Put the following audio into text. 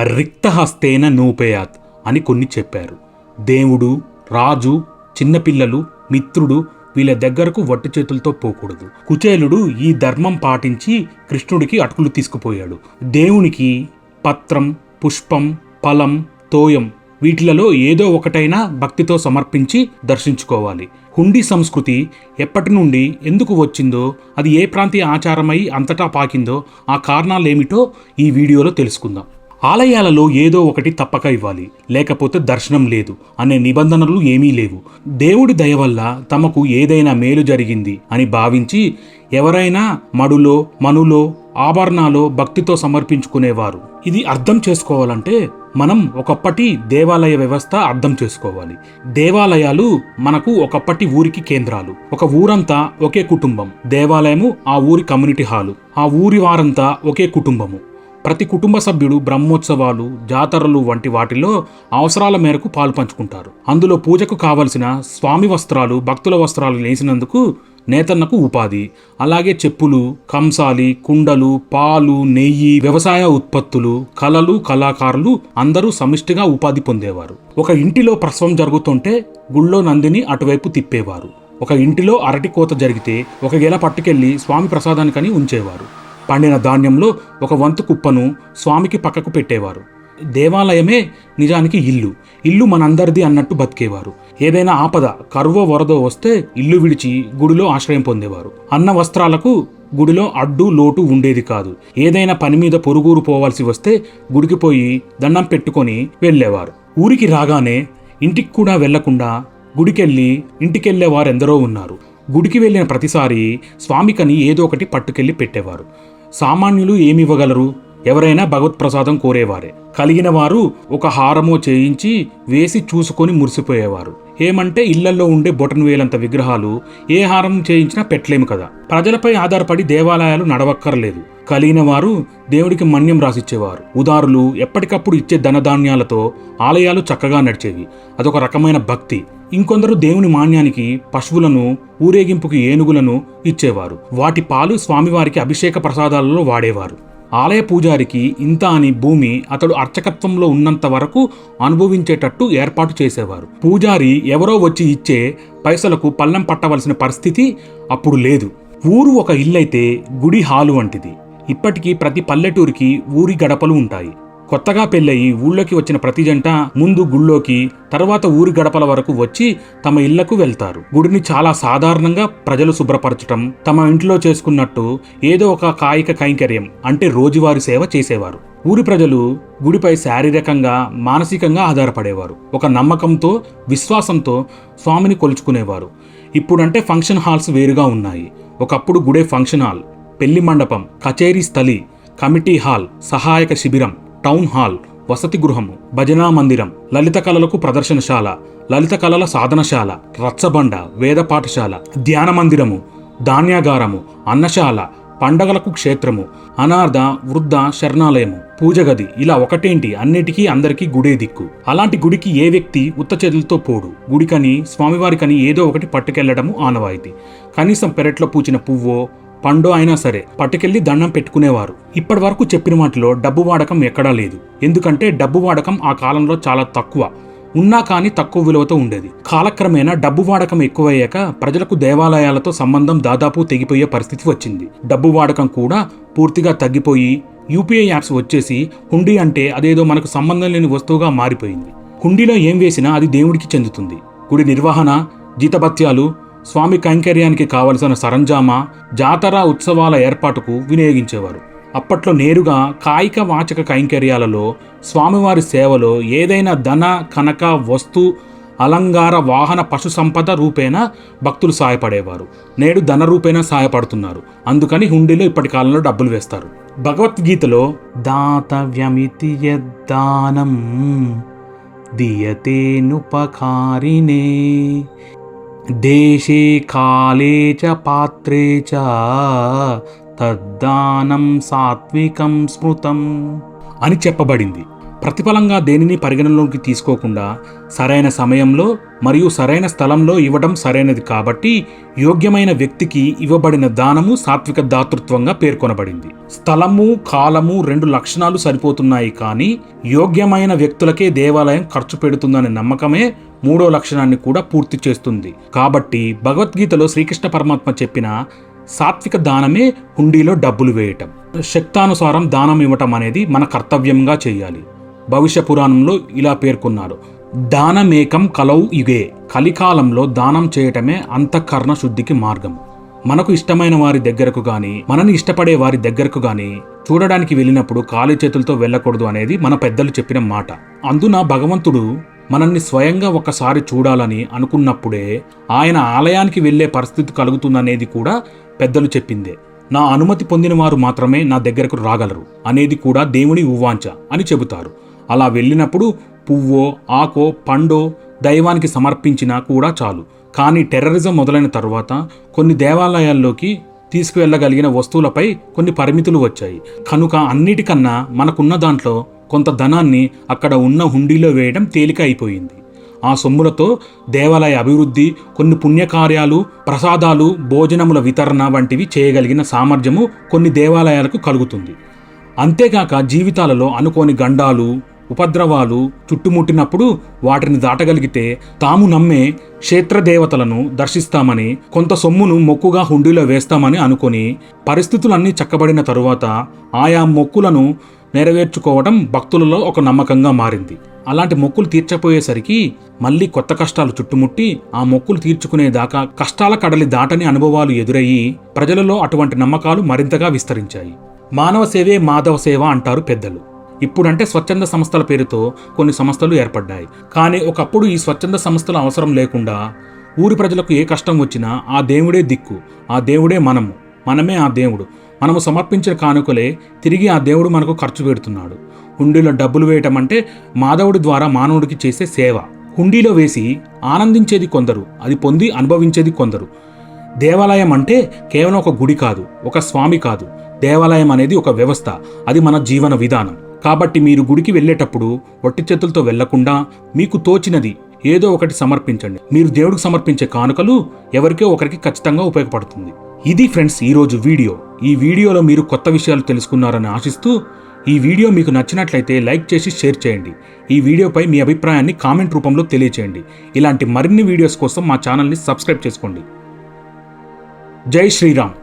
రిక్తహస్తేన నూపేయాత్ అని కొన్ని చెప్పారు. దేవుడు రాజు చిన్నపిల్లలు మిత్రుడు వీళ్ళ దగ్గరకు వట్టి చేతులతో పోకూడదు. కుచేలుడు ఈ ధర్మం పాటించి కృష్ణుడికి అటుకులు తీసుకుపోయాడు. దేవునికి పత్రం పుష్పం ఫలం తోయం వీటిలలో ఏదో ఒకటైనా భక్తితో సమర్పించి దర్శించుకోవాలి. హుండీ సంస్కృతి ఎప్పటి నుండి ఎందుకు వచ్చిందో అది ఏ ప్రాంతీయ ఆచారమై అంతటా పాకిందో ఆ కారణాలేమిటో ఈ వీడియోలో తెలుసుకుందాం. ఆలయాలలో ఏదో ఒకటి తప్పక ఇవ్వాలి. లేకపోతే దర్శనం లేదు అనే నిబంధనలు ఏమీ లేవు. దేవుడి దయ వల్ల తమకు ఏదైనా మేలు జరిగింది అని భావించి ఎవరైనా మడులో మనులో ఆభరణాలో భక్తితో సమర్పించుకునేవారు. ఇది అర్థం చేసుకోవాలంటే మనం ఒకప్పటి దేవాలయ వ్యవస్థ అర్థం చేసుకోవాలి. దేవాలయాలు మనకు ఒకప్పటి ఊరికి కేంద్రాలు. ఒక ఊరంతా ఒకే కుటుంబం. దేవాలయము ఆ ఊరి కమ్యూనిటీ హాలు. ఆ ఊరి వారంతా ఒకే కుటుంబము. ప్రతి కుటుంబ సభ్యుడు బ్రహ్మోత్సవాలు జాతరలు వంటి వాటిలో అవసరాల మేరకు పాలు పంచుకుంటారు. అందులో పూజకు కావలసిన స్వామి వస్త్రాలు భక్తుల వస్త్రాలు నేసినందుకు నేతన్నకు ఉపాధి. అలాగే చెప్పులు కంసాలి కుండలు పాలు నెయ్యి వ్యవసాయ ఉత్పత్తులు కళలు కళాకారులు అందరూ సమిష్టిగా ఉపాధి పొందేవారు. ఒక ఇంటిలో ప్రసవం జరుగుతుంటే గుళ్ళో నందిని అటువైపు తిప్పేవారు. ఒక ఇంటిలో అరటి కోత జరిగితే ఒక గెల పట్టుకెళ్ళి స్వామి ప్రసాదానికని ఉంచేవారు. పండిన ధాన్యంలో ఒక వంతు కుప్పను స్వామికి పక్కకు పెట్టేవారు. దేవాలయమే నిజానికి ఇల్లు. ఇల్లు మనందరిది అన్నట్టు బతికేవారు. ఏదైనా ఆపద కరువో వరదో వస్తే ఇల్లు విడిచి గుడిలో ఆశ్రయం పొందేవారు. అన్న వస్త్రాలకు గుడిలో అడ్డు లోటు ఉండేది కాదు. ఏదైనా పని మీద పొరుగురు పోవాల్సి వస్తే గుడికి పోయి దండం పెట్టుకొని వెళ్ళేవారు. ఊరికి రాగానే ఇంటికి కూడా వెళ్ళకుండా గుడికెళ్ళి ఇంటికెళ్ళే వారెందరో ఉన్నారు. గుడికి వెళ్ళిన ప్రతిసారి స్వామికని ఏదో ఒకటి పట్టుకెళ్ళి పెట్టేవారు. సామాన్యులు ఏమివ్వగలరు? ఎవరైనా భగవత్ ప్రసాదం కోరేవారే. కలిగిన వారు ఒక హారమో చేయించి వేసి చూసుకొని మురిసిపోయేవారు. ఏమంటే ఇళ్ళలో ఉండే బొటన్ వేలంత విగ్రహాలు ఏ హారం చేయించినా పెట్టలేము కదా. ప్రజలపై ఆధారపడి దేవాలయాలు నడవక్కర్లేదు. కలిగిన వారు దేవుడికి మన్యం రాసిచ్చేవారు. ఉదారులు ఎప్పటికప్పుడు ఇచ్చే ధనధాన్యాలతో ఆలయాలు చక్కగా నడిచేవి. అదొక రకమైన భక్తి. ఇంకొందరు దేవుని మాన్యానికి పశువులను ఊరేగింపుకి ఏనుగులను ఇచ్చేవారు. వాటి పాలు స్వామివారికి అభిషేక ప్రసాదాలలో వాడేవారు. ఆలయ పూజారికి ఇంత అని భూమి అతడు అర్చకత్వంలో ఉన్నంత వరకు అనుభవించేటట్టు ఏర్పాటు చేసేవారు. పూజారి ఎవరో వచ్చి ఇచ్చే పైసలకు పల్లెం పట్టవలసిన పరిస్థితి అప్పుడు లేదు. ఊరు ఒక ఇల్లైతే గుడి హాలు వంటిది. ఇప్పటికీ ప్రతి పల్లెటూరికి ఊరి గడపలు ఉంటాయి. కొత్తగా పెళ్ళయి ఊళ్ళోకి వచ్చిన ప్రతి జంట ముందు గుళ్ళోకి తర్వాత ఊరి గడపల వరకు వచ్చి తమ ఇళ్ళకు వెళ్తారు. గుడిని చాలా సాధారణంగా ప్రజలు శుభ్రపరచటం తమ ఇంట్లో చేసుకున్నట్టు ఏదో ఒక కాయిక కైంకర్యం అంటే రోజువారీ సేవ చేసేవారు. ఊరి ప్రజలు గుడిపై శారీరకంగా మానసికంగా ఆధారపడేవారు. ఒక నమ్మకంతో విశ్వాసంతో స్వామిని కొలుచుకునేవారు. ఇప్పుడంటే ఫంక్షన్ హాల్స్ వేరుగా ఉన్నాయి. ఒకప్పుడు గుడే ఫంక్షన్ హాల్ పెళ్ళి మండపం కచేరీ స్థలి కమిటీ హాల్ సహాయక శిబిరం టౌన్ హాల్ వసతి గృహము భజనా మందిరం లలిత కళలకు ప్రదర్శనశాల లలిత కళల సాధనశాల రచ్చబండ వేద పాఠశాల ధ్యాన మందిరము ధాన్యాగారము అన్నశాల పండగలకు క్షేత్రము అనార్థ వృద్ధ శరణాలయము పూజగది ఇలా ఒకటేంటి అన్నిటికీ అందరికీ గుడే దిక్కు. అలాంటి గుడికి ఏ వ్యక్తి ఉత్త చేతులతో పోడు? గుడికని స్వామివారికని ఏదో ఒకటి పట్టుకెళ్ళడము ఆనవాయితీ. కనీసం పెరట్లో పూచిన పువ్వో పండు అయినా సరే పట్టుకెళ్ళి దండం పెట్టుకునేవారు. ఇప్పటి వరకు చెప్పిన వాటిలో డబ్బు వాడకం ఎక్కడా లేదు. ఎందుకంటే డబ్బు వాడకం ఆ కాలంలో చాలా తక్కువ. ఉన్నా కానీ తక్కువ విలువతో ఉండేది. కాలక్రమేణా డబ్బు వాడకం ఎక్కువయ్యాక ప్రజలకు దేవాలయాలతో సంబంధం దాదాపు తెగిపోయే పరిస్థితి వచ్చింది. డబ్బు వాడకం కూడా పూర్తిగా తగ్గిపోయి యూపీఐ యాప్స్ వచ్చేసి హుండీ అంటే అదేదో మనకు సంబంధం లేని వస్తువుగా మారిపోయింది. హుండీలో ఏం వేసినా అది దేవుడికి చెందుతుంది. గుడి నిర్వహణ జీతభత్యాలు స్వామి కైంకర్యానికి కావలసిన సరంజామా జాతర ఉత్సవాల ఏర్పాటుకు వినియోగించేవారు. అప్పట్లో నేరుగా కాయిక వాచక కైంకర్యాలలో స్వామివారి సేవలో ఏదైనా ధన కనక వస్తు అలంగార వాహన పశు సంపద రూపేణ భక్తులు సాయపడేవారు నేడు ధన రూపేణా సాయపడుతున్నారు అందుకని హుండీలో ఇప్పటి కాలంలో డబ్బులు వేస్తారు. భగవద్గీతలో దాతవ్యమితి దానం దియతేనుపకారినే దేశే కాలే చ పాత్రే చ తద్దానం సాత్వికం స్మృతం అని చెప్పబడింది. ప్రతిఫలంగా దేనిని పరిగణనలోకి తీసుకోకుండా సరైన సమయంలో మరియు సరైన స్థలంలో ఇవ్వడం సరైనది కాబట్టి యోగ్యమైన వ్యక్తికి ఇవ్వబడిన దానము సాత్విక దాతృత్వంగా పేర్కొనబడింది. స్థలము కాలము రెండు లక్షణాలు సరిపోతున్నాయి కానీ యోగ్యమైన వ్యక్తులకే దేవాలయం ఖర్చు పెడుతుందనే నమ్మకమే మూడో లక్షణాన్ని కూడా పూర్తి చేస్తుంది. కాబట్టి భగవద్గీతలో శ్రీకృష్ణ పరమాత్మ చెప్పిన సాత్విక దానమే హుండీలో డబ్బులు వేయటం. శక్తానుసారం దానం ఇవ్వటం అనేది మన కర్తవ్యంగా చేయాలి. భవిష్య పురాణంలో ఇలా పేర్కొన్నారు దానమేకం కలౌ యుగే. కలికాలంలో దానం చేయటమే అంతఃకరణ శుద్ధికి మార్గం. మనకు ఇష్టమైన వారి దగ్గరకు గాని మనని ఇష్టపడే వారి దగ్గరకు గాని చూడడానికి వెళ్ళినప్పుడు ఖాళీ చేతులతో వెళ్ళకూడదు అనేది మన పెద్దలు చెప్పిన మాట. అందున భగవంతుడు మనల్ని స్వయంగా ఒకసారి చూడాలని అనుకున్నప్పుడే ఆయన ఆలయానికి వెళ్ళే పరిస్థితి కలుగుతుందనేది కూడా పెద్దలు చెప్పిందే. నా అనుమతి పొందిన వారు మాత్రమే నా దగ్గరకు రాగలరు. అనేది కూడా దేవుని ఉవాంచ అని చెబుతారు. అలా వెళ్ళినప్పుడు పువ్వో ఆకో పండో దైవానికి సమర్పించినా కూడా చాలు. కానీ టెర్రరిజం మొదలైన తర్వాత కొన్ని దేవాలయాల్లోకి తీసుకువెళ్ళగలిగిన వస్తువులపై కొన్ని పరిమితులు వచ్చాయి. కనుక అన్నిటికన్నా మనకున్న దాంట్లో కొంత ధనాన్ని అక్కడ ఉన్న హుండీలో వేయడం తేలిక అయిపోయింది. ఆ సొమ్ములతో దేవాలయ అభివృద్ధి కొన్ని పుణ్యకార్యాలు ప్రసాదాలు భోజనముల వితరణ వంటివి చేయగలిగిన సామర్థ్యము కొన్ని దేవాలయాలకు కలుగుతుంది. అంతేగాక జీవితాలలో అనుకోని గండాలు ఉపద్రవాలు చుట్టుముట్టినప్పుడు వాటిని దాటగలిగితే తాము నమ్మే క్షేత్రదేవతలను దర్శిస్తామని కొంత సొమ్మును మొక్కుగా హుండీలో వేస్తామని అనుకొని పరిస్థితులన్నీ చక్కబడిన తరువాత ఆయా మొక్కులను నెరవేర్చుకోవడం భక్తులలో ఒక నమ్మకంగా మారింది. అలాంటి మొక్కులు తీర్చపోయేసరికి మళ్ళీ కొత్త కష్టాలు చుట్టుముట్టి ఆ మొక్కులు తీర్చుకునేదాకా కష్టాల కడలి దాటని అనుభవాలు ఎదురయ్యి ప్రజలలో అటువంటి నమ్మకాలు మరింతగా విస్తరించాయి. మానవ సేవే మాధవ సేవ అంటారు పెద్దలు. ఇప్పుడంటే స్వచ్ఛంద సంస్థల పేరుతో కొన్ని సంస్థలు ఏర్పడ్డాయి. కానీ ఒకప్పుడు ఈ స్వచ్ఛంద సంస్థల అవసరం లేకుండా ఊరి ప్రజలకు ఏ కష్టం వచ్చినా ఆ దేవుడే దిక్కు ఆ దేవుడే మనము. మనమే ఆ దేవుడు. మనము సమర్పించిన కానుకలే తిరిగి ఆ దేవుడు మనకు ఖర్చు పెడుతున్నాడు. హుండీలో డబ్బులు వేయటం అంటే మాధవుడి ద్వారా మానవుడికి చేసే సేవ. హుండీలో వేసి ఆనందించేది కొందరు అది పొంది అనుభవించేది కొందరు. దేవాలయం అంటే కేవలం ఒక గుడి కాదు ఒక స్వామి కాదు. దేవాలయం అనేది ఒక వ్యవస్థ అది మన జీవన విధానం. కాబట్టి మీరు గుడికి వెళ్ళేటప్పుడు ఒట్టి చేతులతో వెళ్ళకుండా మీకు తోచినది ఏదో ఒకటి సమర్పించండి. మీరు దేవుడికి సమర్పించే కానుకలు ఎవరికో ఒకరికి ఖచ్చితంగా ఉపయోగపడుతుంది. ఇది ఫ్రెండ్స్ ఈరోజు వీడియో. ఈ వీడియోలో మీరు కొత్త విషయాలు తెలుసుకున్నారని ఆశిస్తూ ఈ వీడియో మీకు నచ్చినట్లయితే లైక్ చేసి షేర్ చేయండి. ఈ వీడియోపై మీ అభిప్రాయాన్ని కామెంట్ రూపంలో తెలియచేయండి. ఇలాంటి మరిన్ని వీడియోస్ కోసం మా ఛానల్ని సబ్స్క్రైబ్ చేసుకోండి. జై శ్రీరామ్.